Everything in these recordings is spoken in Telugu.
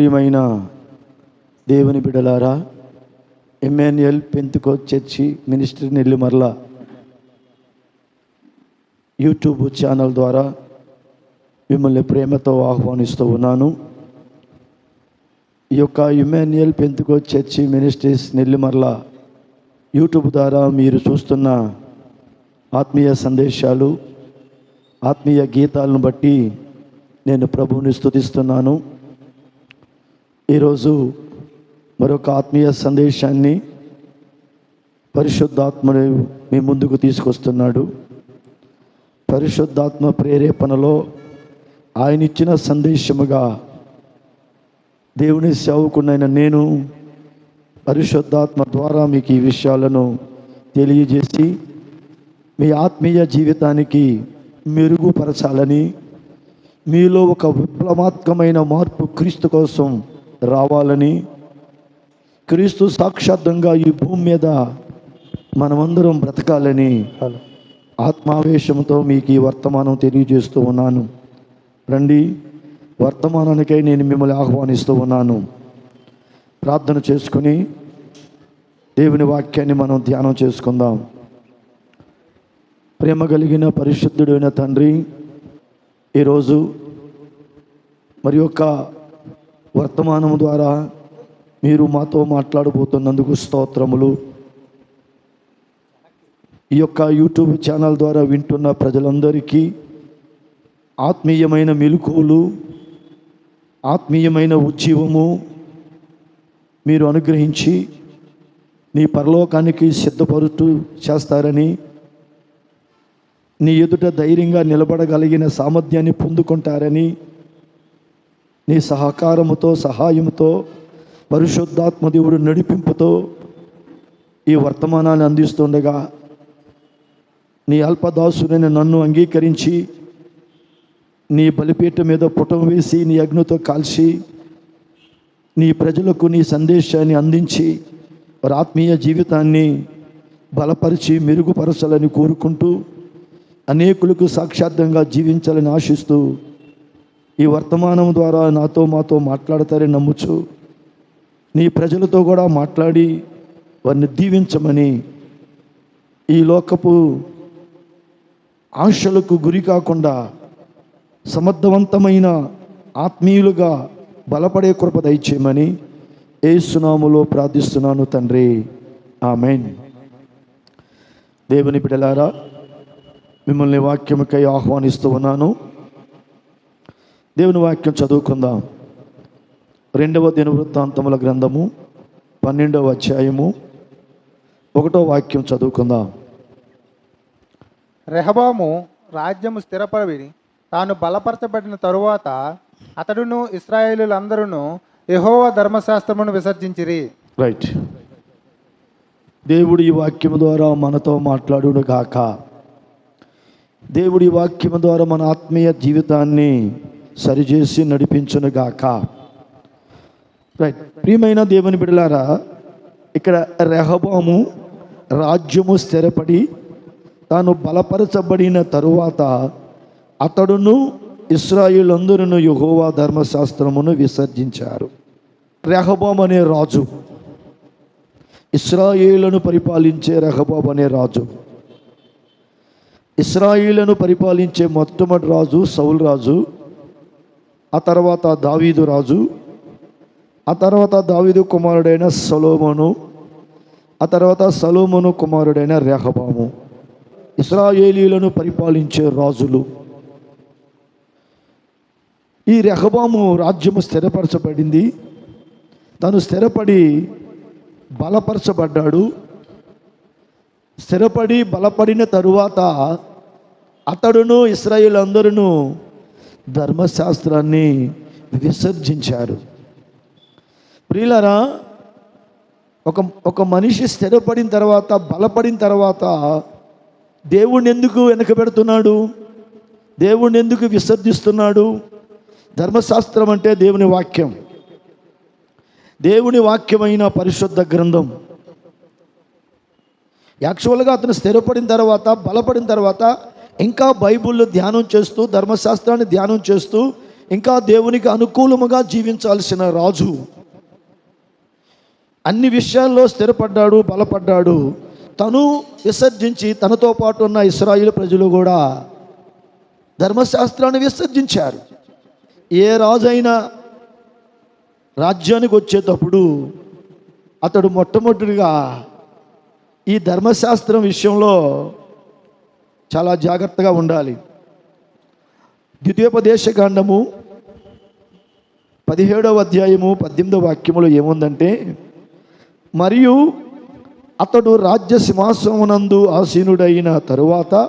ప్రియమైన దేవుని బిడలారా Emmanuel pentecost church ministry Nellimarla YouTube channel ద్వారా మిమ్మల్ని ప్రేమతో ఆహ్వానిస్తూ ఉన్నాను. ఈ యొక్క Emmanuel pentecost church ministries Nellimarla YouTube ద్వారా మీరు చూస్తున్న ఆత్మీయ సందేశాలు ఆత్మీయ గీతాలను బట్టి నేను ప్రభువుని స్తుతిస్తున్నాను. ఈరోజు మరొక ఆత్మీయ సందేశాన్ని పరిశుద్ధాత్మను మీ ముందుకు తీసుకొస్తున్నాడు. పరిశుద్ధాత్మ ప్రేరేపణలో ఆయన ఇచ్చిన సందేశముగా దేవుని సేవకునైన నేను పరిశుద్ధాత్మ ద్వారా మీకు ఈ విషయాలను తెలియజేసి మీ ఆత్మీయ జీవితానికి మెరుగుపరచాలని మీలో ఒక విప్లవాత్మకమైన మార్పు క్రీస్తు కోసం రావాలని క్రీస్తు సాక్షాత్తంగా ఈ భూమి మీద మనమందరం బ్రతకాలని ఆత్మావేశంతో మీకు ఈ వర్తమానం తెలియజేస్తూ ఉన్నాను. రండి వర్తమానానికై నేను మిమ్మల్ని ఆహ్వానిస్తూ ఉన్నాను. ప్రార్థన చేసుకుని దేవుని వాక్యాన్ని మనం ధ్యానం చేసుకుందాం. ప్రేమ కలిగిన పరిశుద్ధుడైన తండ్రి ఈరోజు మరి యొక్క వర్తమానం ద్వారా మీరు మాతో మాట్లాడబోతున్నందుకు స్తోత్రములు. ఈ యొక్క యూట్యూబ్ ఛానల్ ద్వారా వింటున్న ప్రజలందరికీ ఆత్మీయమైన మెలుకువలు ఆత్మీయమైన ఉజ్జీవము మీరు అనుగ్రహించి నీ పరలోకానికి సిద్ధపరుతూ చేస్తారని నీ ఎదుట ధైర్యంగా నిలబడగలిగిన సామర్థ్యాన్ని పొందుకుంటారని నీ సహకారముతో సహాయముతో పరిశుద్ధాత్మ దేవుడు నడిపింపుతో ఈ వర్తమానాన్ని అందిస్తుండగా నీ అల్పదాసుని నన్ను అంగీకరించి నీ బలిపీఠ మీద పుటం వేసి నీ అగ్నితో కాల్చి నీ ప్రజలకు నీ సందేశాన్ని అందించి ఆత్మీయ జీవితాన్ని బలపరిచి మెరుగుపరచాలని కోరుకుంటూ అనేకులకు సాక్షార్థంగా జీవించాలని ఆశిస్తూ ఈ వర్తమానం ద్వారా నాతో మాతో మాట్లాడతారని నమ్ముచు. నీ ప్రజలతో కూడా మాట్లాడి వారిని దీవించమని ఈ లోకపు ఆశలకు గురి కాకుండా సమర్థవంతమైన ఆత్మీయులుగా బలపడే కృప దయచేయమని ఏసునాములో ప్రార్థిస్తున్నాను తండ్రి. ఆమెన్. దేవుని బిడలారా మిమ్మల్ని వాక్యముకై ఆహ్వానిస్తూ ఉన్నాను. దేవుని వాక్యం చదువుకుందాం. రెండవ దినవృత్తాంతముల గ్రంథము పన్నెండవ అధ్యాయము ఒకటో వాక్యం చదువుకుందాం. రెహబాము రాజ్యము స్థిరపడి తాను బలపరచబడిన తరువాత అతడును ఇస్రాయేలులందరూ యెహోవా ధర్మశాస్త్రమును విసర్జించిరి. రైట్ దేవుడి ఈ వాక్యము ద్వారా మనతో మాట్లాడును గాక దేవుడి వాక్యము ద్వారా మన ఆత్మీయ జీవితాన్ని సరిచేసి నడిపించునుగాక. రైట్ ప్రియమైన దేవుని బిడలారా ఇక్కడ రెహబాము రాజ్యము స్థిరపడి తాను బలపరచబడిన తరువాత అతడును ఇస్రాయిలందరూ యెహోవా ధర్మశాస్త్రమును విసర్జించారు. రెహబాం అనే రాజు. ఇస్రాయిలను పరిపాలించే రెహబాబ్ అనే రాజు. ఇస్రాయిలను పరిపాలించే మొట్టమొదటి రాజు సౌల్ రాజు. ఆ తర్వాత దావీదు రాజు ఆ తర్వాత దావీదు కుమారుడైన సలోమోను ఆ తర్వాత సలోమోను కుమారుడైన రెహబాము. ఇస్రాయేలీలను పరిపాలించే రాజులు. ఈ రెహబాము రాజ్యము స్థిరపరచబడింది. తను స్థిరపడి బలపరచబడ్డాడు. స్థిరపడి బలపడిన తరువాత అతడును ఇస్రాయిల్ అందరూ ధర్మశాస్త్రాన్ని విసర్జించారు. ప్రియులరా ఒక ఒక మనిషి స్థిరపడిన తర్వాత బలపడిన తర్వాత దేవుణ్ణి ఎందుకు వెనకబెడుతున్నాడు దేవుణ్ణి ఎందుకు విసర్జిస్తున్నాడు? ధర్మశాస్త్రం అంటే దేవుని వాక్యం. దేవుని వాక్యమైన పరిశుద్ధ గ్రంథం. యాక్చువల్గా అతను స్థిరపడిన తర్వాత బలపడిన తర్వాత ఇంకా బైబిల్లో ధ్యానం చేస్తూ ధర్మశాస్త్రాన్ని ధ్యానం చేస్తూ ఇంకా దేవునికి అనుకూలముగా జీవించాల్సిన రాజు. అన్ని విషయాల్లో స్థిరపడ్డాడు బలపడ్డాడు. తను విసర్జించి తనతో పాటు ఉన్న ఇస్రాయిల్ ప్రజలు కూడా ధర్మశాస్త్రాన్ని విసర్జించారు. ఏ రాజైనా రాజ్యానికి వచ్చేటప్పుడు అతడు మొట్టమొదటిగా ఈ ధర్మశాస్త్రం విషయంలో చాలా జాగ్రత్తగా ఉండాలి. ద్వితీయోపదేశ కాండము పదిహేడవ అధ్యాయము పద్దెనిమిదవ వాక్యములో ఏముందంటే మరియు అతడు రాజ్య సింహాసనమునందు ఆసీనుడైన తరువాత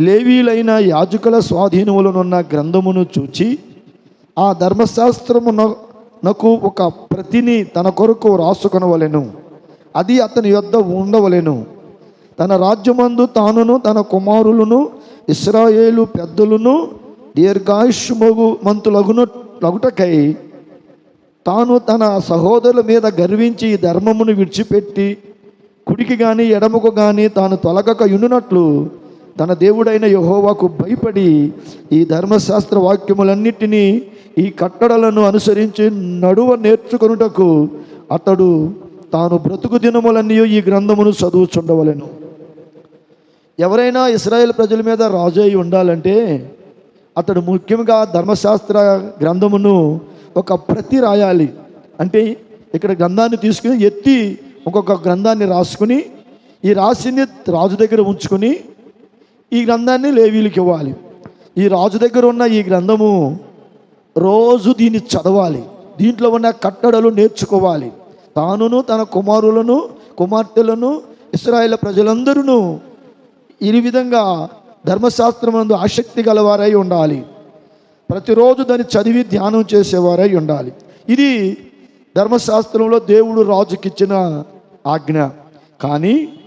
లేవీలైన యాజకుల స్వాధీనములనున్న గ్రంథమును చూచి ఆ ధర్మశాస్త్రమునకు ఒక ప్రతిని తన కొరకు రాసుకొనవలెను. అది అతని యొద్ద ఉండవలెను. తన రాజ్యమందు తానును తన కుమారులను ఇస్రాయేలు పెద్దలను దీర్ఘాయుష్మగు మంతులగును లగుటకై తాను తన సహోదరుల మీద గర్వించి ఈ ధర్మమును విడిచిపెట్టి కుడికి కానీ ఎడమకు కానీ తాను తొలగక యుండునట్లు తన దేవుడైన యహోవాకు భయపడి ఈ ధర్మశాస్త్ర వాక్యములన్నిటినీ ఈ కట్టడలను అనుసరించి నడువ నేర్చుకొనుటకు అతడు తాను బ్రతుకు దినములన్నీ ఈ గ్రంథమును చదువుచుండవలను. ఎవరైనా ఇస్రాయేల్ ప్రజల మీద రాజు అయి ఉండాలంటే అతడు ముఖ్యంగా ధర్మశాస్త్ర గ్రంథమును ఒక ప్రతి రాయాలి. అంటే ఇక్కడ గ్రంథాన్ని తీసుకుని ఎత్తి ఇంకొక గ్రంథాన్ని రాసుకుని ఈ రాసింది రాజు దగ్గర ఉంచుకొని ఈ గ్రంథాన్ని లేవీలకు ఇవ్వాలి. ఈ రాజు దగ్గర ఉన్న ఈ గ్రంథము రోజు దీన్ని చదవాలి. దీంట్లో ఉన్న కట్టడలు నేర్చుకోవాలి. తానును తన కుమారులను కుమార్తెలను ఇస్రాయేల్ ప్రజలందరూ ఈ విధంగా ధర్మశాస్త్రమందు ఆసక్తి గలవారై ఉండాలి. ప్రతిరోజు దాన్ని చదివి ధ్యానం చేసేవారై ఉండాలి. ఇది ధర్మశాస్త్రంలో దేవుడు రాజుకిచ్చిన ఆజ్ఞ. కానీ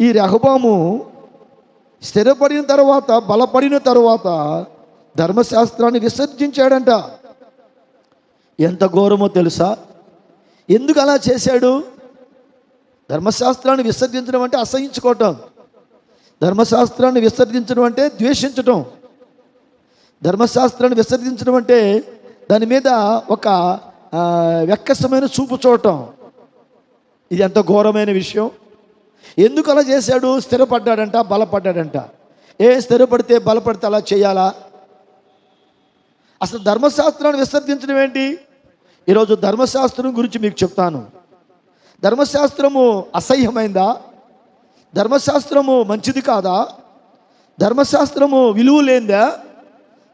ఈ రెహబాము స్థిరపడిన తర్వాత బలపడిన తర్వాత ధర్మశాస్త్రాన్ని విసర్జించాడంట. ఎంత ఘోరమో తెలుసా? ఎందుకు అలా చేశాడు? ధర్మశాస్త్రాన్ని విసర్జించడం అంటే అసహించుకోవటం. ధర్మశాస్త్రాన్ని విసర్జించడం అంటే ద్వేషించటం. ధర్మశాస్త్రాన్ని విసర్జించడం అంటే దాని మీద ఒక వ్యక్కసమైన చూపు చూడటం. ఇది ఎంత ఘోరమైన విషయం. ఎందుకు అలా చేశాడు? స్థిరపడ్డాడంట బలపడ్డాడంట. ఏ స్థిరపడితే బలపడితే అలా చేయాలా? అసలు ధర్మశాస్త్రాన్ని విసర్జించడం ఏంటి? ఈరోజు ధర్మశాస్త్రం గురించి మీకు చెప్తాను. ధర్మశాస్త్రము అసహ్యమైందా? ధర్మశాస్త్రము మంచిది కాదా? ధర్మశాస్త్రము విలువ లేందా?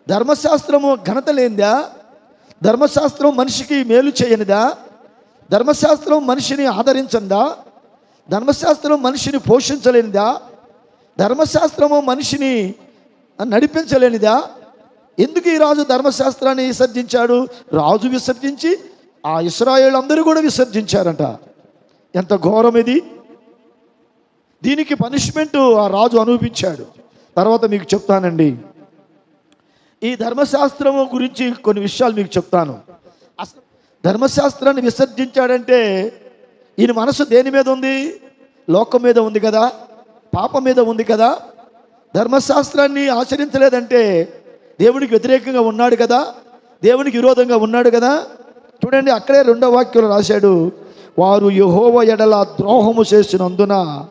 ధర్మశాస్త్రము ఘనత లేందా? ధర్మశాస్త్రం మనిషికి మేలు చేయనిదా? ధర్మశాస్త్రం మనిషిని ఆదరించందా? ధర్మశాస్త్రం మనిషిని పోషించలేనిదా? ధర్మశాస్త్రము మనిషిని నడిపించలేనిదా? ఎందుకు ఈ రాజు ధర్మశాస్త్రాన్ని విసర్జించాడు? రాజు విసర్జించి ఆ ఇస్రాయేళ్ళందరూ కూడా విసర్జించారంట. ఎంత ఘోరం ఇది దీనికి పనిష్మెంట్ ఆ రాజు అనుభవించాడు. తర్వాత మీకు చెప్తానండి. ఈ ధర్మశాస్త్రము గురించి కొన్ని విషయాలు మీకు చెప్తాను. అసలు ధర్మశాస్త్రాన్ని విసర్జించాడంటే ఈయన మనసు దేని మీద ఉంది? లోకం మీద ఉంది కదా? పాపం మీద ఉంది కదా? ధర్మశాస్త్రాన్ని ఆచరించలేదంటే దేవునికి వ్యతిరేకంగా ఉన్నాడు కదా? దేవునికి విరోధంగా ఉన్నాడు కదా? చూడండి అక్కడే రెండో వాక్యంలో రాశాడు వారు యహోవ ఎడల ద్రోహము చేసినందున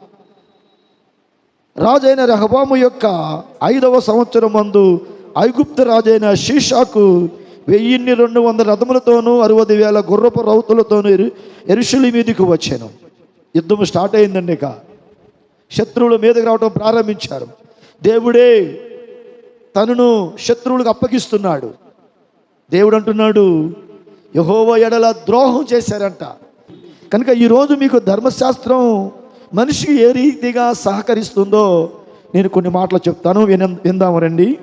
రాజైన రెహబాము యొక్క ఐదవ సంవత్సరం మందు ఐగుప్తు రాజైన షీషాకు వెయ్యిన్ని రెండు వందల రథములతోనూ అరవై వేల గుర్రపు రౌతులతోనూ ఎరుషుల మీదకు వచ్చాను. యుద్ధం స్టార్ట్ అయిందండి ఇక. శత్రువుల మీదకి రావడం ప్రారంభించారు. దేవుడే తనను శత్రువులకు అప్పగిస్తున్నాడు. దేవుడు అంటున్నాడు యహోవ ఎడల ద్రోహం చేశారంట. కనుక ఈరోజు మీకు ధర్మశాస్త్రం మనిషికి ఏ రీతిగా సహకరిస్తుందో నేను కొన్ని మాటలు చెప్తాను విన విందాము రండి.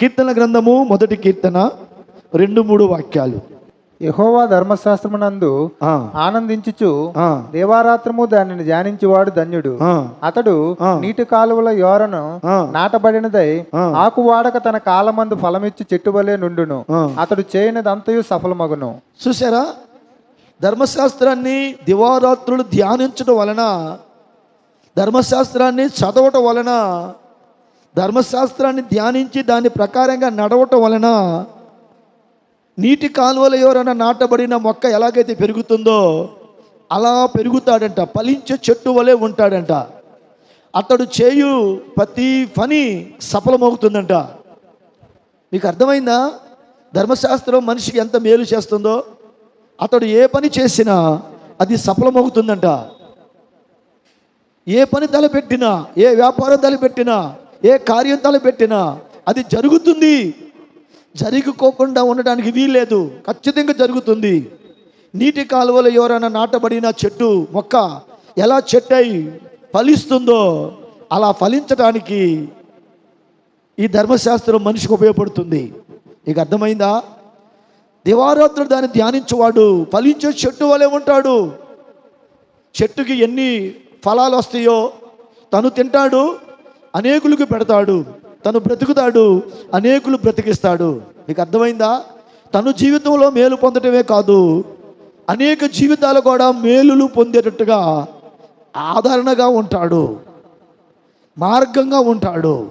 కీర్తన గ్రంథము మొదటి కీర్తన రెండు మూడు వాక్యాలు. యెహోవా ధర్మశాస్త్రమునందు ఆనందించుచు దేవారాత్రము దానిని ధ్యానించేవాడు ధన్యుడు. అతడు. నీటి కాలువల యోరను. నాటబడినదై. ఆకు వాడక తన కాలమందు ఫలమిచ్చి చెట్టువలే నుండును. అతడు చేయనిదంతయు సఫలమగును. చూసారా ధర్మశాస్త్రాన్ని దివారాత్రులు ధ్యానించడం వలన ధర్మశాస్త్రాన్ని చదవటం వలన ధర్మశాస్త్రాన్ని ధ్యానించి దాని ప్రకారంగా నడవటం వలన నీటి కాలువల ఎవరైనా నాటబడిన మొక్క ఎలాగైతే పెరుగుతుందో అలా పెరుగుతాడంట. ఫలించే చెట్టు వలె ఉంటాడంట. అతడు చేయు ప్రతి పని సఫలమవుతుందంట. మీకు అర్థమైందా? ధర్మశాస్త్రం మనిషికి ఎంత మేలు చేస్తుందో? అతడు ఏ పని చేసినా అది సఫలమవుతుందంట. ఏ పని తలపెట్టినా ఏ వ్యాపారం తలపెట్టినా ఏ కార్యం తలపెట్టినా అది జరుగుతుంది. జరుగుకోకుండా ఉండడానికి వీల్లేదు. ఖచ్చితంగా జరుగుతుంది. నీటి కాలువలో ఎవరైనా నాటబడిన చెట్టు మొక్క ఎలా చెట్టై ఫలిస్తుందో అలా ఫలించడానికి ఈ ధర్మశాస్త్రం మనిషికి ఉపయోగపడుతుంది. నీకు అర్థమైందా? దివారాత్రుడు దాన్ని ధ్యానించేవాడు. ఫలించే చెట్టు వలె ఉంటాడు. చెట్టుకి ఎన్ని ఫలాలు వస్తాయో తను తింటాడు అనేకులకు పెడతాడు తను బ్రతుకుతాడు అనేకులు బ్రతికిస్తాడు. నీకు అర్థమైందా? తను జీవితంలో మేలు పొందటమే కాదు అనేక జీవితాలు కూడా మేలులు పొందేటట్టుగా ఆదరణగా ఉంటాడు. మార్గంగా ఉంటాడు.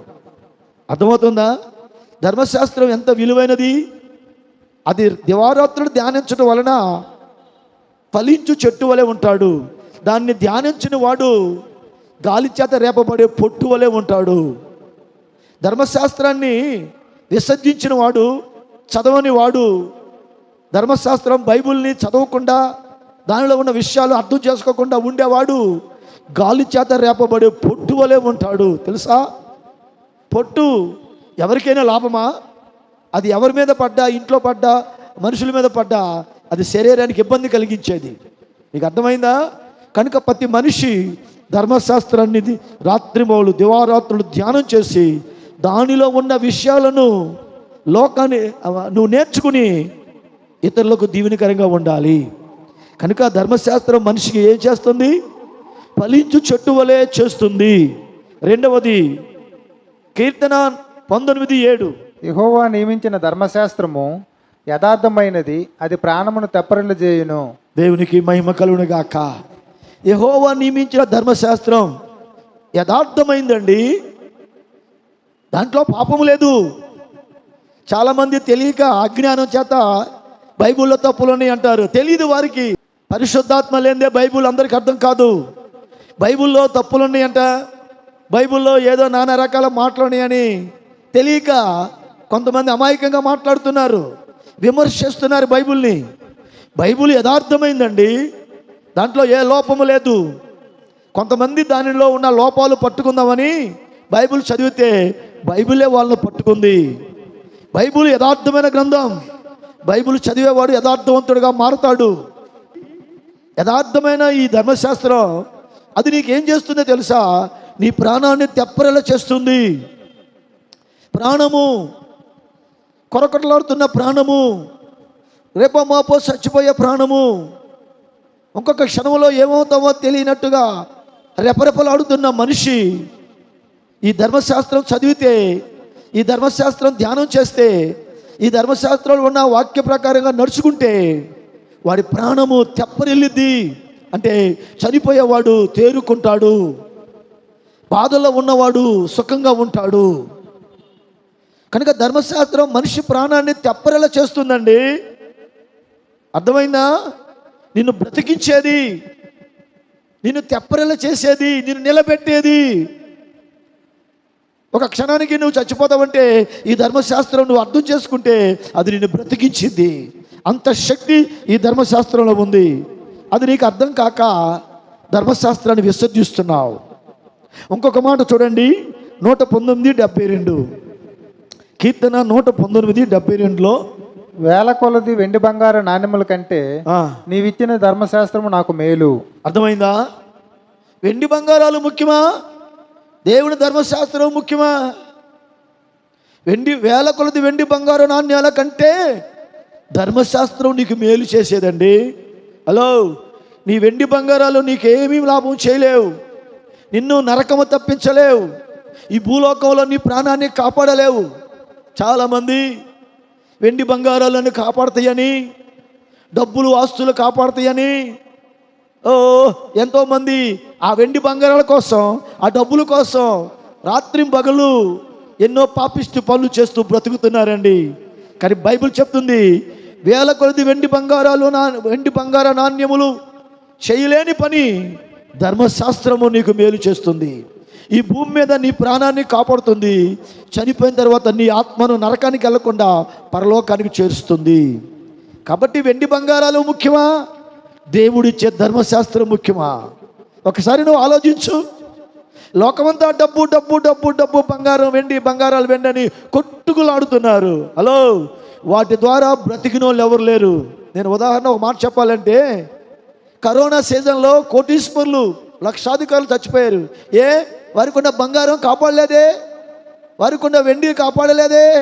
అర్థమవుతుందా? ధర్మశాస్త్రం ఎంత విలువైనది? అది దివారాత్రుడు ధ్యానించడం వలన ఫలించు చెట్టు వలె ఉంటాడు. దాన్ని ధ్యానించిన వాడు గాలి చేత రేపబడే పొట్టు వలె ఉంటాడు. ధర్మశాస్త్రాన్ని విసర్జించిన వాడు చదవని వాడు ధర్మశాస్త్రం బైబిల్ని చదవకుండా దానిలో ఉన్న విషయాలు అర్థం చేసుకోకుండా ఉండేవాడు గాలి చేత రేపబడే పొట్టు వలె ఉంటాడు. తెలుసా? పొట్టు ఎవరికైనా లాభమా? అది ఎవరి మీద పడ్డా ఇంట్లో పడ్డా మనుషుల మీద పడ్డా అది శరీరానికి ఇబ్బంది కలిగించేది. నీకు అర్థమైందా? కనుక ప్రతి మనిషి ధర్మశాస్త్రాన్ని రాత్రిమౌలు దివారాత్రులు ధ్యానం చేసి దానిలో ఉన్న విషయాలను లోకాన్ని నువ్వు నేర్చుకుని ఇతరులకు దీవెనకరంగా ఉండాలి. కనుక ధర్మశాస్త్రం మనిషికి ఏం చేస్తుంది? ఫలించు చెట్టు వలె చేస్తుంది. రెండవది కీర్తన పంతొమ్మిది ఏడు. ఇహోవా నియమించిన ధర్మశాస్త్రము యథార్థమైనది అది ప్రాణమును తెప్పరిల్లు చేయును దేవునికి మహిమ కలుగునుగాక. ఇహోవా నియమించిన ధర్మశాస్త్రం యథార్థమైందండి. దాంట్లో పాపం లేదు. చాలామంది తెలియక అజ్ఞానం చేత బైబుల్లో తప్పులని అంటారు. తెలియదు వారికి. పరిశుద్ధాత్మ లేదే బైబిల్ అందరికి అర్థం కాదు. బైబిల్లో తప్పులున్నాయి అంట. బైబిల్లో ఏదో నానా రకాల మాటలున్నాయని తెలియక కొంతమంది అమాయకంగా మాట్లాడుతున్నారు విమర్శిస్తున్నారు బైబుల్ని. బైబిల్ యథార్థమైందండి. దాంట్లో ఏ లోపము లేదు. కొంతమంది దానిలో ఉన్న లోపాలు పట్టుకుందామని బైబిల్ చదివితే బైబిలే వాళ్ళని పట్టుకుంది. బైబిల్ యథార్థమైన గ్రంథం. బైబిల్ చదివేవాడు యథార్థవంతుడిగా మారుతాడు. యథార్థమైన ఈ ధర్మశాస్త్రం అది నీకేం చేస్తుందో తెలుసా? నీ ప్రాణాన్ని తెప్పరెలా చేస్తుంది. ప్రాణము కొరకొరలాడుతున్న ప్రాణము. రేపో మాపో చచ్చిపోయే ప్రాణము. ఇంకొక క్షణంలో ఏమవుతామో తెలియనట్టుగా రెపరెపలాడుతున్న మనిషి ఈ ధర్మశాస్త్రం చదివితే ఈ ధర్మశాస్త్రం ధ్యానం చేస్తే ఈ ధర్మశాస్త్రంలో ఉన్న వాక్య ప్రకారంగా నడుచుకుంటే వాడి ప్రాణము తెప్పరిల్లిద్ది. అంటే చనిపోయేవాడు తేరుకుంటాడు. బాధలో ఉన్నవాడు సుఖంగా ఉంటాడు. కనుక ధర్మశాస్త్రం మనిషి ప్రాణాన్ని తెప్పరెలా చేస్తుందండి. అర్థమైందా? నిన్ను బ్రతికించేది నిన్ను తెప్పరెలా చేసేది నిన్ను నిలబెట్టేది. ఒక క్షణానికి నువ్వు చచ్చిపోతావంటే ఈ ధర్మశాస్త్రం నువ్వు అర్థం చేసుకుంటే అది నిన్ను బ్రతికించింది. అంత శక్తి ఈ ధర్మశాస్త్రంలో ఉంది. అది నీకు అర్థం కాక ధర్మశాస్త్రాన్ని విసర్జిస్తున్నావు. ఇంకొక మాట చూడండి నూట పంతొమ్మిది డెబ్బై రెండు. కీర్తన నూట పంతొమ్మిది డెబ్బై రెండులో వేల కొలది వెండి బంగారు నాణ్యముల కంటే నీవిచ్చిన ధర్మశాస్త్రము నాకు మేలు. అర్థమైందా? వెండి బంగారాలు ముఖ్యమా? దేవుని ధర్మశాస్త్రం ముఖ్యమా? వెండి వేల కొలది వెండి బంగారు నాణ్యాల కంటే ధర్మశాస్త్రం నీకు మేలు చేసేదండి. హలో నీ వెండి బంగారాలు నీకేమీ లాభం చేయలేవు. నిన్ను నరకము తప్పించలేవు. ఈ భూలోకంలో నీ ప్రాణాన్ని కాపాడలేవు. చాలామంది వెండి బంగారాలను కాపాడతాయని డబ్బులు ఆస్తులు కాపాడతాయని. ఓ ఎంతోమంది ఆ వెండి బంగారాల కోసం ఆ డబ్బుల కోసం రాత్రి పగలు ఎన్నో పాపిష్టి పనులు చేస్తూ బ్రతుకుతున్నారండి. కానీ బైబిల్ చెప్తుంది వేల కొలది వెండి బంగారాలు నా వెండి బంగార నాణ్యములు చేయలేని పని ధర్మశాస్త్రము నీకు మేలు చేస్తుంది. ఈ భూమి మీద నీ ప్రాణాన్ని కాపాడుతుంది. చనిపోయిన తర్వాత నీ ఆత్మను నరకానికి వెళ్ళకుండా పరలోకానికి చేరుస్తుంది. కాబట్టి వెండి బంగారాలు ముఖ్యమా? దేవుడిచ్చే ధర్మశాస్త్రం ముఖ్యమా? ఒకసారి నువ్వు ఆలోచించు. లోకమంతా డబ్బు డబ్బు డబ్బు డబ్బు బంగారం వెండి బంగారాలు వెండి అని కొట్టుకులాడుతున్నారు. హలో? వాటి ద్వారా బ్రతికినోళ్ళు ఎవరు లేరు? నేను ఉదాహరణ ఒక మాట చెప్పాలంటే కరోనా సీజన్లో కోటీశ్వర్లు లక్షాధికారులు చచ్చిపోయారు. ఏ? వారికి ఉన్న బంగారం కాపాడలేదే వారికి ఉన్న వెండి కాపాడలేదే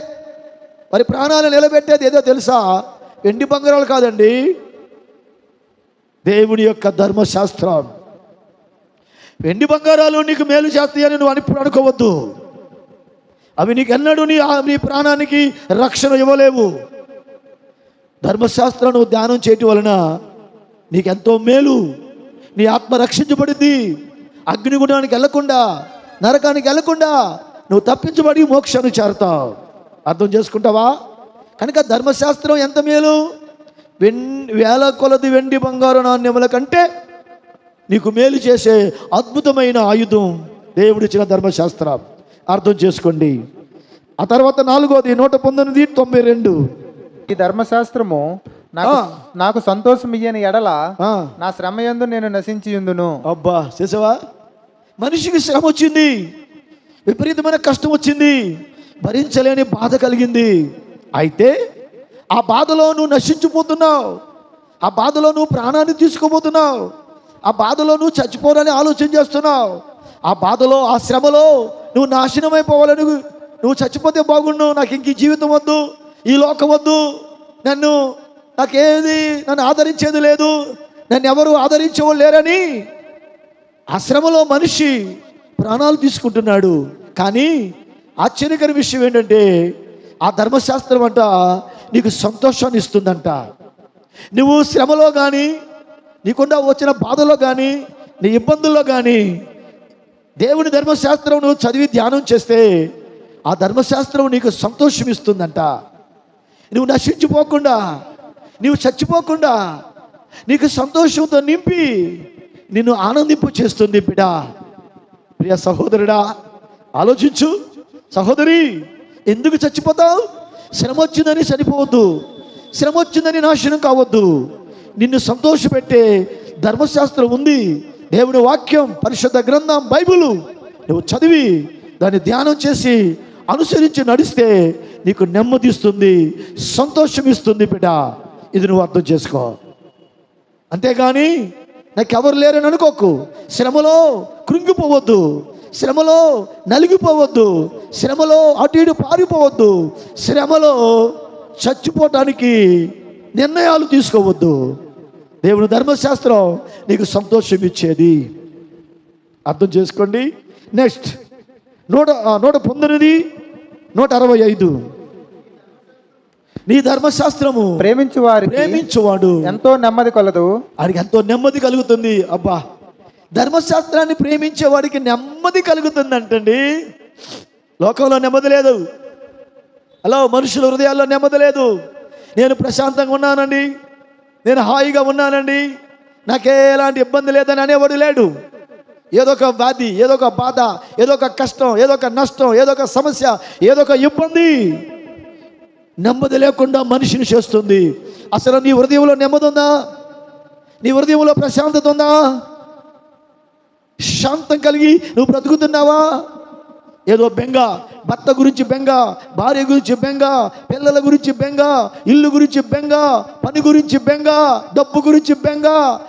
వారి ప్రాణాలు నిలబెట్టేది ఏదో తెలుసా? వెండి బంగారాలు కాదండి. దేవుని యొక్క ధర్మశాస్త్రం. వెండి బంగారాలు నీకు మేలు చేస్తాయని నువ్వు అని అనుకోవద్దు. అవి నీకు ఎన్నడూ నీ నీ ప్రాణానికి రక్షణ ఇవ్వలేవు. ధర్మశాస్త్రం నువ్వు ధ్యానం చేయటం వలన నీకెంతో మేలు. నీ ఆత్మ రక్షించబడింది. అగ్నిగుణానికి వెళ్ళకుండా నరకానికి వెళ్ళకుండా నువ్వు తప్పించబడి మోక్షాన్ని చేరుతావు. అర్థం చేసుకుంటావా? కనుక ధర్మశాస్త్రం ఎంత మేలు? వెన్ వేల కొలది వెండి బంగారు నాణ్యముల కంటే నీకు మేలు చేసే అద్భుతమైన ఆయుధం దేవుడిచ్చిన ధర్మశాస్త్రం. అర్థం చేసుకోండి. ఆ తర్వాత నాలుగోది నూట పంతొమ్మిది తొంభై రెండు. ఈ ధర్మశాస్త్రము నాకు. నాకు సంతోషం ఇయ్యని ఎడల నా శ్రమయందు నేను నశించి ఉందును అబ్బా చేసావా? మనిషికి శ్రమ వచ్చింది విపరీతమైన కష్టం వచ్చింది భరించలేని బాధ కలిగింది. అయితే ఆ బాధలో నువ్వు నశించిపోతున్నావు ఆ బాధలో నువ్వు ప్రాణాన్ని తీసుకోబోతున్నావు ఆ బాధలో నువ్వు చచ్చిపోవాలని ఆలోచన చేస్తున్నావు ఆ బాధలో ఆ శ్రమలో నువ్వు నాశనమైపోవాలని నువ్వు చచ్చిపోతే బాగుండు నాకు ఇంక జీవితం వద్దు ఈ లోకం వద్దు నన్ను నాకేది? నన్ను ఆదరించేది లేదు. నన్ను ఎవరు ఆదరించేవాళ్ళు లేరని ఆ శ్రమలో మనిషి ప్రాణాలు తీసుకుంటున్నాడు. కానీ ఆశ్చర్యకర విషయం ఏంటంటే ఆ ధర్మశాస్త్రం అంట నీకు సంతోషాన్ని ఇస్తుందంట. నువ్వు శ్రమలో కానీ నీకుండా వచ్చిన బాధలో కానీ నీ ఇబ్బందుల్లో కానీ దేవుని ధర్మశాస్త్రం నువ్వు చదివి ధ్యానం చేస్తే ఆ ధర్మశాస్త్రం నీకు సంతోషం ఇస్తుందంట. నువ్వు నశించిపోకుండా నీవు చచ్చిపోకుండా నీకు సంతోషంతో నింపి నిన్ను ఆనందింపు చేస్తుంది బిడా. ప్రియ సహోదరుడా ఆలోచించు. సహోదరి ఎందుకు చచ్చిపోతావు? శ్రమ వచ్చిందని చనిపోవద్దు శ్రమ వచ్చిందని నాశనం కావద్దు. నిన్ను సంతోషపెట్టే ధర్మశాస్త్రం ఉంది. దేవుని వాక్యం పరిశుద్ధ గ్రంథం బైబిలు. నువ్వు చదివి దాన్ని ధ్యానం చేసి అనుసరించి నడిస్తే నీకు నెమ్మదిస్తుంది సంతోషం ఇస్తుంది బిడ్డ ఇది నువ్వు అర్థం చేసుకో. అంతేగాని నాకెవరు లేరని అనుకోకు. శ్రమలో కృంగిపోవద్దు. శ్రమలో నలిగిపోవద్దు. శ్రమలో అటు ఇటు పారిపోవద్దు. శ్రమలో చచ్చిపోవటానికి నిర్ణయాలు తీసుకోవద్దు. దేవుని ధర్మశాస్త్రం నీకు సంతోషం ఇచ్చేది. అర్థం చేసుకోండి. నెక్స్ట్. నూట నూట పొందినది నూట అరవై ఐదు. నీ ధర్మశాస్త్రము ప్రేమించు వారికి ప్రేమించువాడు. ఎంతో నెమ్మది కలదు. వాడికి ఎంతో నెమ్మది కలుగుతుంది. అబ్బా! ధర్మశాస్త్రాన్ని ప్రేమించే వాడికి నెమ్మది కలుగుతుంది అంటండి లోకంలో నెమ్మది లేదు. హలో మనుషుల హృదయాల్లో నెమ్మది లేదు. నేను ప్రశాంతంగా ఉన్నానండి. నేను హాయిగా ఉన్నానండి. నాకే ఎలాంటి ఇబ్బంది లేదని అనేవాడు లేడు. ఏదో ఒక వ్యాధి ఏదో ఒక బాధ ఏదో ఒక కష్టం ఏదో ఒక నష్టం ఏదో ఒక సమస్య ఏదో ఒక ఇబ్బంది. నెమ్మది లేకుండా మనిషిని చేస్తుంది. అసలు నీ హృదయంలో నెమ్మది ఉందా? నీ హృదయంలో ప్రశాంతత ఉందా? శాంతం కలిగి నువ్వు బ్రతుకుతున్నావా? ఏదో బెంగ భర్త గురించి బెంగ భార్య గురించి బెంగ పిల్లల గురించి బెంగ ఇల్లు గురించి బెంగ పని గురించి బెంగ డబ్బు గురించి బెంగ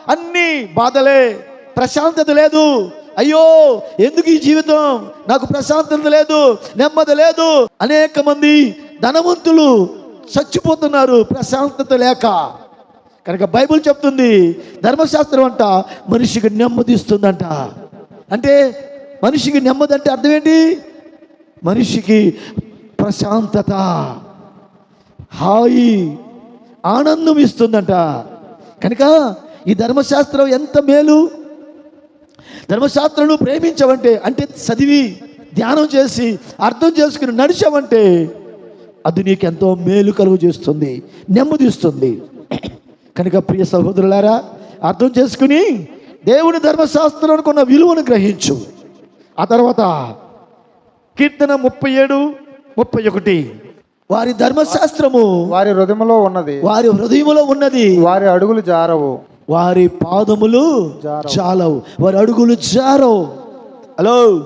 అన్నీ బాధలే. ప్రశాంతత లేదు. అయ్యో ఎందుకు ఈ జీవితం? నాకు ప్రశాంతత లేదు నెమ్మది లేదు. అనేక మంది ధనవంతులు చచ్చిపోతున్నారు ప్రశాంతత లేక. కనుక బైబిల్ చెప్తుంది ధర్మశాస్త్రం అంట మనిషికి నెమ్మది ఇస్తుందంట అంటే మనిషికి నెమ్మది అంటే అర్థం ఏంటి? మనిషికి ప్రశాంతత హాయి ఆనందం ఇస్తుందంట. కనుక ఈ ధర్మశాస్త్రం ఎంత మేలు? ధర్మశాస్త్రం ప్రేమించవంటే అంటే చదివి ధ్యానం చేసి అర్థం చేసుకుని నడిచావంటే అది నీకు ఎంతో మేలు కలుగు చేస్తుంది నెమ్మదిస్తుంది కనుక ప్రియ సహోదరులారా అర్థం చేసుకుని దేవుని ధర్మశాస్త్రానికి ఉన్న విలువను గ్రహించు. ఆ తర్వాత కీర్తన ముప్పై ఏడు ముప్పై ఒకటి. వారి ధర్మశాస్త్రము వారి హృదయములో ఉన్నది. వారి హృదయములో ఉన్నది. వారి అడుగులు జారవు. వారి పాదములు. చాలవు వారి అడుగులు జారవు. హలో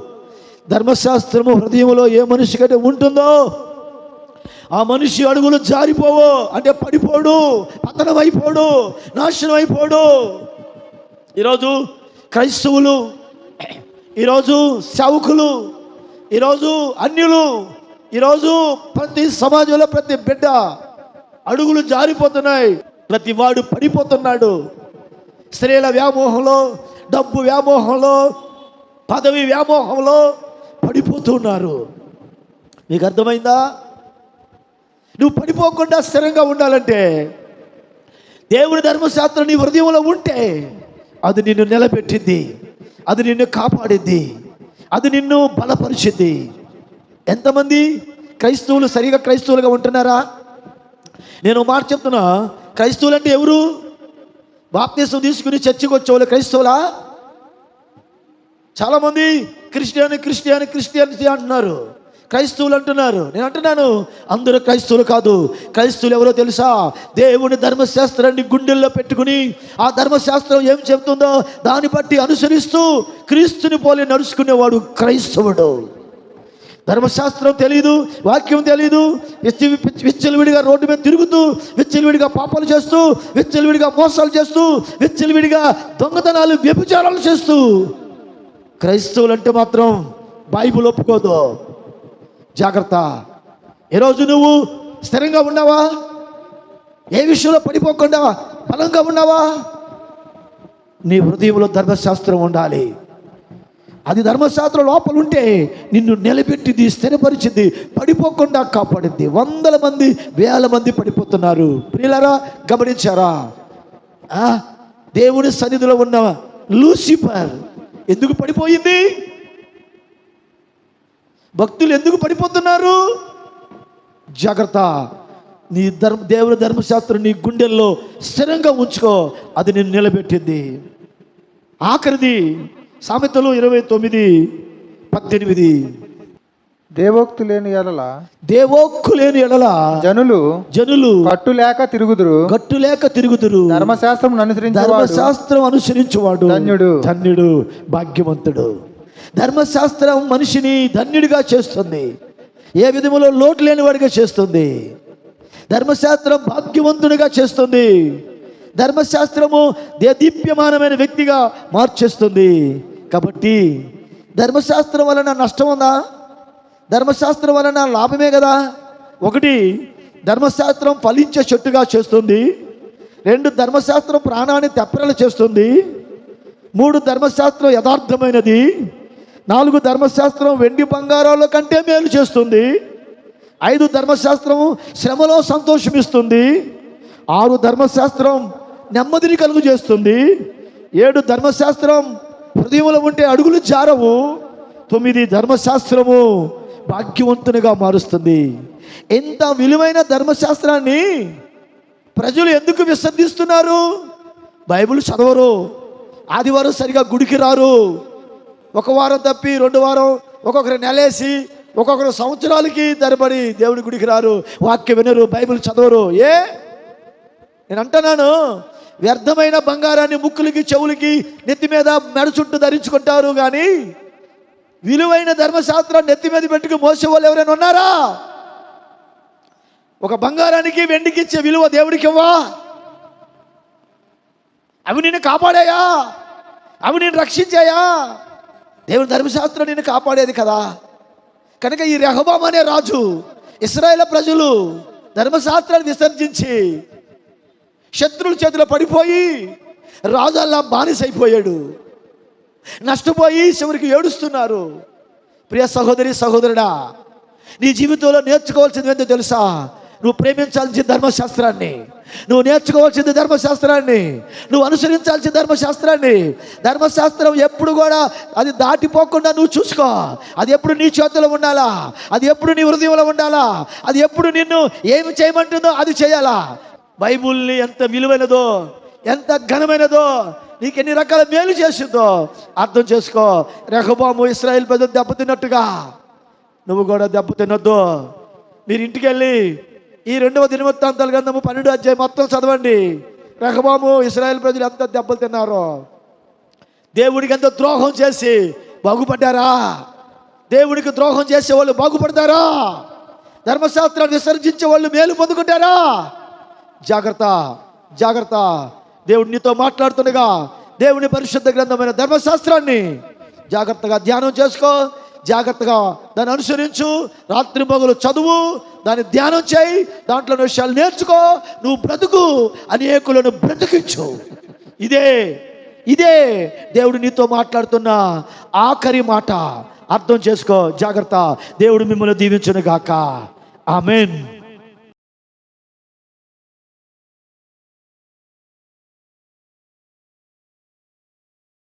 ధర్మశాస్త్రము హృదయంలో ఏ మనిషి కంటే ఉంటుందో ఆ మనిషి అడుగులు జారిపోవు. అంటే పడిపోడు పతనం అయిపోడు నాశనం అయిపోడు ఈరోజు క్రైస్తవులు ఈరోజు సేవకులు ఈరోజు అన్యులు ఈరోజు ప్రతి సమాజంలో ప్రతి బిడ్డ అడుగులు జారిపోతున్నాయి. ప్రతి వాడు పడిపోతున్నాడు. స్త్రీల వ్యామోహంలో డబ్బు వ్యామోహంలో పదవి వ్యామోహంలో పడిపోతున్నారు. మీకు అర్థమైందా? నువ్వు పడిపోకుండా స్థిరంగా ఉండాలంటే దేవుని ధర్మశాస్త్రం నీ హృదయంలో ఉంటే అది నిన్ను నిలబెట్టింది అది నిన్ను కాపాడింది అది నిన్ను బలపరిచింది. ఎంతమంది క్రైస్తవులు సరిగా క్రైస్తవులుగా ఉంటున్నారా? నేను మాట చెప్తున్నా క్రైస్తవులు అంటే ఎవరు? బాప్తీసం తీసుకుని చర్చికి వచ్చేవాళ్ళు క్రైస్తవులా? చాలామంది క్రిస్టియన్ క్రిస్టియన్ క్రిస్టియన్ అంటున్నారు. క్రైస్తవులు అంటున్నారు. నేను అంటున్నాను. అందరూ క్రైస్తవులు కాదు. క్రైస్తవులు ఎవరో తెలుసా? దేవుని ధర్మశాస్త్రాన్ని గుండెల్లో పెట్టుకుని ఆ ధర్మశాస్త్రం ఏం చెప్తుందో? దాన్ని బట్టి అనుసరిస్తూ క్రీస్తుని పోలి నడుచుకునేవాడు క్రైస్తవుడు. ధర్మశాస్త్రం తెలియదు వాక్యం తెలియదు విచ్చలవిడిగా రోడ్డు మీద తిరుగుతూ విచ్చలవిడిగా పాపాలు చేస్తూ విచ్చలవిడిగా మోసాలు చేస్తూ విచ్చలవిడిగా దొంగతనాలు వ్యభిచారాలు చేస్తూ. క్రైస్తవులు అంటే మాత్రం బైబుల్ ఒప్పుకోదు. జాగ్రత్త. ఈరోజు నువ్వు స్థిరంగా ఉన్నావా? ఏ విషయంలో పడిపోకుండా బలంగా ఉన్నావా? నీ హృదయంలో ధర్మశాస్త్రం ఉండాలి. అది ధర్మశాస్త్రం లోపల ఉంటే నిన్ను నిలబెట్టింది స్థిరపరిచింది పడిపోకుండా కాపాడింది. వందల మంది వేల మంది పడిపోతున్నారు. ప్రియులరా గమనించారా? ఆ, దేవుని సన్నిధిలో ఉన్న లూసిఫర్ ఎందుకు పడిపోయింది? భక్తులు ఎందుకు పడిపోతున్నారు? జాగ్రత్త. నీ ధర్మ దేవుని ధర్మశాస్త్రం నీ గుండెల్లో స్థిరంగా ఉంచుకో. అది నిన్ను నిలబెట్టింది. ఆఖరిది సామెతలు ఇరవై తొమ్మిది పద్దెనిమిది. దేవోక్తి లేని ఎడల దేవోక్కు లేని ఎడల జనులు జనులు కట్టు లేక తిరుగుదురు. గట్టు లేక తిరుగుదురు. ధర్మశాస్త్రం అనుసరించేవాడు. ధర్మశాస్త్రం అనుసరించువాడు. ధన్యుడు. ధన్యుడు భాగ్యవంతుడు. ధర్మశాస్త్రం మనిషిని ధన్యుడిగా చేస్తుంది. ఏ విధములో లోటు లేనివాడిగా చేస్తుంది. ధర్మశాస్త్రం భాగ్యవంతునిగా చేస్తుంది. ధర్మశాస్త్రము దేదీప్యమానమైన వ్యక్తిగా మార్చేస్తుంది. కాబట్టి ధర్మశాస్త్రం వలన నష్టం ఉందా? ధర్మశాస్త్రం వలన లాభమే కదా? ఒకటి ధర్మశాస్త్రం ఫలించే చెట్టుగా చేస్తుంది. రెండు ధర్మశాస్త్రం ప్రాణాన్ని తెప్పరలు చేస్తుంది. మూడు ధర్మశాస్త్రం యథార్థమైనది. నాలుగు ధర్మశాస్త్రం వెండి బంగారాల కంటే మేలు చేస్తుంది. ఐదు ధర్మశాస్త్రం శ్రమలో సంతోషమిస్తుంది ఆరు ధర్మశాస్త్రం నెమ్మదిని కలుగు చేస్తుంది. ఏడు ధర్మశాస్త్రం హృదయంలో ఉంటే అడుగులు జారవు. తొమ్మిది ధర్మశాస్త్రము భాగ్యవంతునిగా మారుస్తుంది. ఎంత విలువైన ధర్మశాస్త్రాన్ని ప్రజలు ఎందుకు విసర్జిస్తున్నారు బైబిల్ చదవరు. ఆదివారం సరిగా గుడికి రారు. ఒక వారం తప్పి రెండు వారం ఒక్కొక్కరు నెలేసి ఒక్కొక్కరు సంవత్సరాలకి తరబడి దేవుడి గుడికి రారు. వాక్యం వినరు బైబిల్ చదవరు. ఏ? నేను అంటున్నాను వ్యర్థమైన బంగారాన్ని ముక్కులకి చెవులకి నెత్తి మీద మెడ చుట్టూ ధరించుకుంటారు కానీ విలువైన ధర్మశాస్త్రం నెత్తి మీద పెట్టుకు మోసే వాళ్ళు ఎవరైనా ఉన్నారా? ఒక బంగారానికి వెండికి ఇచ్చే విలువ దేవుడికి ఇవ్వా అవి నిన్ను కాపాడాయా? అవి నేను రక్షించాయా? దేవుని ధర్మశాస్త్రం నేను కాపాడేది కదా. కనుక ఈ రెహబాం అనే రాజు ఇస్రాయేల్ ప్రజలు ధర్మశాస్త్రాన్ని విసర్జించి శత్రుల చేతిలో పడిపోయి రాజు అలా బానిసైపోయాడు. నష్టపోయి చివరికి ఏడుస్తున్నారు. ప్రియ సహోదరి సహోదరుడా నీ జీవితంలో నేర్చుకోవాల్సింది ఏంటో తెలుసా? నువ్వు ప్రేమించాల్సిన ధర్మశాస్త్రాన్ని. నువ్వు నేర్చుకోవాల్సింది ధర్మశాస్త్రాన్ని. నువ్వు అనుసరించాల్సిన ధర్మశాస్త్రాన్ని. ధర్మశాస్త్రం ఎప్పుడు కూడా అది దాటిపోకుండా నువ్వు చూసుకో. అది ఎప్పుడు నీ చేతిలో ఉండాలా? అది ఎప్పుడు నీ హృదయంలో ఉండాలా? అది ఎప్పుడు నిన్ను ఏమి చేయమంటుందో అది చేయాలా? బైబుల్ని ఎంత విలువైనదో ఎంత ఘనమైనదో నీకు ఎన్ని రకాల మేలు చేసిందో అర్థం చేసుకో. రెహబాము ఇస్రాయిల్ పెద్ద దెబ్బతిన్నట్టుగా. నువ్వు కూడా దెబ్బతిన్నద్దు. మీరు ఇంటికి వెళ్ళి ఈ రెండవ దినవృత్తాంతాల గ్రంథము పన్నెండు అధ్యాయం మొత్తం చదవండి. రహబాము ఇస్రాయేల్ ప్రజలు ఎంత దెబ్బలు తిన్నారో. దేవుడికి ఎంత ద్రోహం చేసి బాగుపడ్డారా? దేవుడికి ద్రోహం చేసే వాళ్ళు బాగుపడతారా? ధర్మశాస్త్రాన్ని విసర్జించే వాళ్ళు మేలు పొందుకుంటారా? జాగ్రత్త జాగ్రత్త. దేవుడు నీతో మాట్లాడుతుండగా దేవుని పరిశుద్ధ గ్రంథమైన ధర్మశాస్త్రాన్ని జాగ్రత్తగా ధ్యానం చేసుకో. జాగ్రత్తగా దాన్ని అనుసరించు. రాత్రి పగలు చదువు దాన్ని ధ్యానం చేయి. దాంట్లో విషయాలు నేర్చుకో. నువ్వు బ్రతుకు అనేకులను బ్రతికించు. ఇదే ఇదే దేవుడు నీతో మాట్లాడుతున్న ఆఖరి మాట. అర్థం చేసుకో జాగ్రత్త. దేవుడు మిమ్మల్ని దీవించును గాక ఆమెన్.